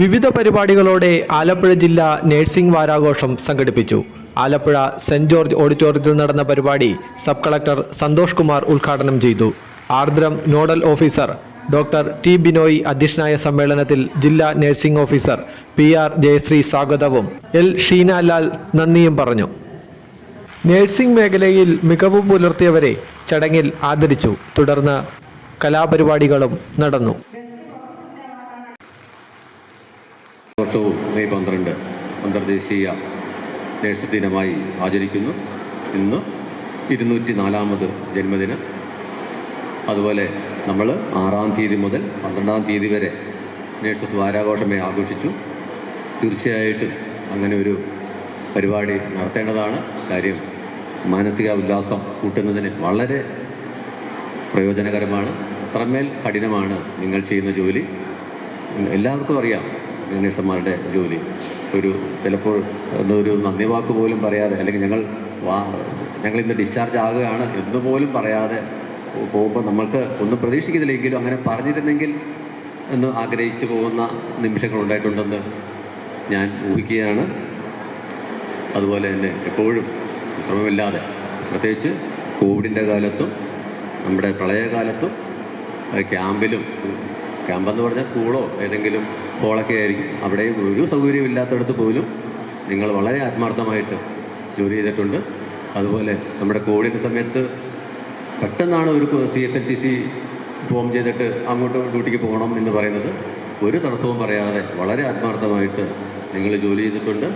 വിവിധ പരിപാടികളോടെ ആലപ്പുഴ ജില്ല നേഴ്സിംഗ് വാരാഘോഷം സംഘടിപ്പിച്ചു. ആലപ്പുഴ സെന്റ് ജോർജ് ഓഡിറ്റോറിയത്തിൽ നടന്ന പരിപാടി സബ് കളക്ടർ സന്തോഷ് കുമാർ ഉദ്ഘാടനം ചെയ്തു. Aardram nodal officer doctor T. Binoy അധ്യക്ഷനായ സമ്മേളനത്തിൽ ജില്ലാ nursing officer P. R. Jayasree സ്വാഗതവും എൽ. ഷീനാലാൽ നന്ദിയും പറഞ്ഞു. നഴ്സിംഗ് മേഖലയിൽ മികവ് പുലർത്തിയവരെ ചടങ്ങിൽ ആദരിച്ചു. തുടർന്ന് കലാപരിപാടികളും നടന്നു. വർഷവും മെയ് പന്ത്രണ്ട് അന്തർദേശീയ നേഴ്സ് ദിനമായി ആചരിക്കുന്നു. ഇന്ന് ഇരുന്നൂറ്റി നാലാമത് ജന്മദിനം. അതുപോലെ നമ്മൾ ആറാം തീയതി മുതൽ പന്ത്രണ്ടാം തീയതി വരെ നേഴ്സസ് വാരാഘോഷമേ ആഘോഷിച്ചു. തീർച്ചയായിട്ടും അങ്ങനെ ഒരു പരിപാടി നടത്തേണ്ടതാണ്. കാര്യം മാനസിക ഉല്ലാസം കൂട്ടുന്നതിന് വളരെ പ്രയോജനകരമാണ്. അത്രമേൽ കഠിനമാണ് നിങ്ങൾ ചെയ്യുന്ന ജോലി. എല്ലാവർക്കും അറിയാം. നേഴ്സുമാരുടെ ജോലി? ഒരു ചിലപ്പോൾ ഒരു നന്ദി വാക്ക് പോലും പറയാതെ അല്ലെങ്കിൽ ഞങ്ങൾ വാ ഞങ്ങൾ ഇന്ന് ഡിസ്ചാർജ് ആകുകയാണ് എന്ന് പോലും പറയാതെ പോകുമ്പോൾ നമ്മൾക്ക് ഒന്നും പ്രതീക്ഷിക്കുന്നില്ലെങ്കിലും അങ്ങനെ പറഞ്ഞിരുന്നെങ്കിൽ എന്ന് ആഗ്രഹിച്ചു പോകുന്ന നിമിഷങ്ങൾ ഉണ്ടായിട്ടുണ്ടെന്ന് ഞാൻ ഊഹിക്കുകയാണ്. അതുപോലെ തന്നെ എപ്പോഴും വിശ്രമമില്ലാതെ പ്രത്യേകിച്ച് കോവിഡിന്റെ കാലത്തും നമ്മുടെ പ്രളയകാലത്തും ക്യാമ്പിലും ക്യാമ്പെന്ന് പറഞ്ഞാൽ സ്കൂളോ ഏതെങ്കിലും ഹോളൊക്കെ ആയിരിക്കും. അവിടെ ഒരു സൗകര്യമില്ലാത്തടത്ത് പോലും നിങ്ങൾ വളരെ ആത്മാർത്ഥമായിട്ട് ജോലി ചെയ്തിട്ടുണ്ട്. അതുപോലെ നമ്മുടെ കോവിഡിന്റെ സമയത്ത് പെട്ടെന്നാണ് ഒരു C S N T C form ചെയ്തിട്ട് അങ്ങോട്ട് ഡ്യൂട്ടിക്ക് പോകണം എന്ന് പറയുന്നത് ഒരു തടസ്സവും പറയാതെ വളരെ ആത്മാർത്ഥമായിട്ട് നിങ്ങൾ ജോലി ചെയ്തിട്ടുണ്ട്.